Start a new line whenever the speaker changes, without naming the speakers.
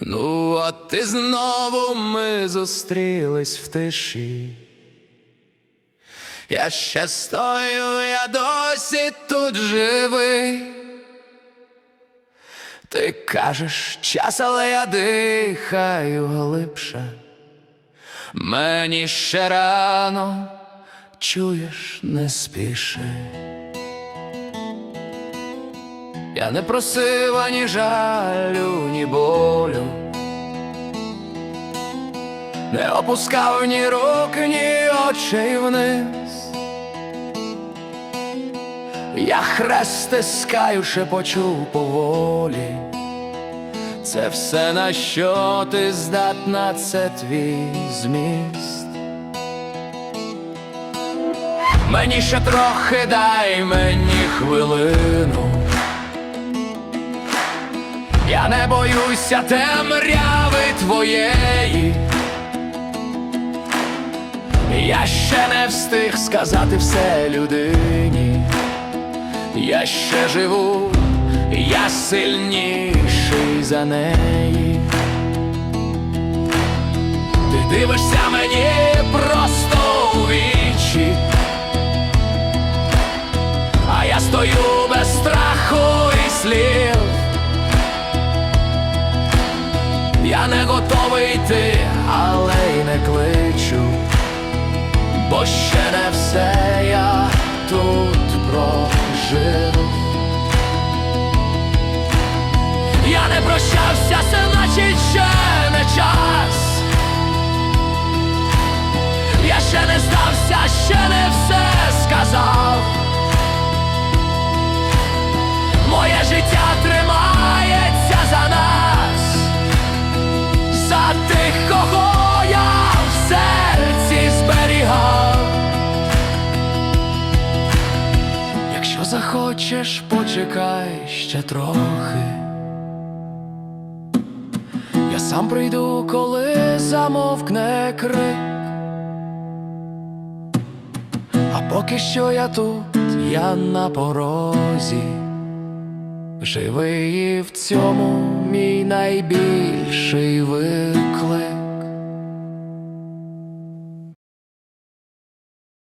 Ну, от і знову ми зустрілись в тиші. Я ще стою, я досі тут живий. Ти кажеш час, але я дихаю глибше. Мені ще рано, чуєш, не спіши. Я не просив ані жалю, ні болю. Не опускав ні рук, ні очей вниз. Я хрест стискаю, шепочу поволі. Це все на що ти здатна, це твій зміст. Мені ще трохи дай мені хвилину. Я не боюся темряви твоєї. Я ще не встиг сказати все людині. Я ще живу, я сильніший за неї. Ти дивишся мені просто у вічі, а я стою без страху і слів. Я не готовий йти, але й не прощався, значить ще не час. Я ще не здався, ще не все сказав. Моє життя тримається за нас, за тих, кого я в серці зберігав. Якщо захочеш, почекай ще трохи. Сам прийду, коли замовкне крик. А поки що я тут, я на порозі. Живий і в цьому мій найбільший виклик.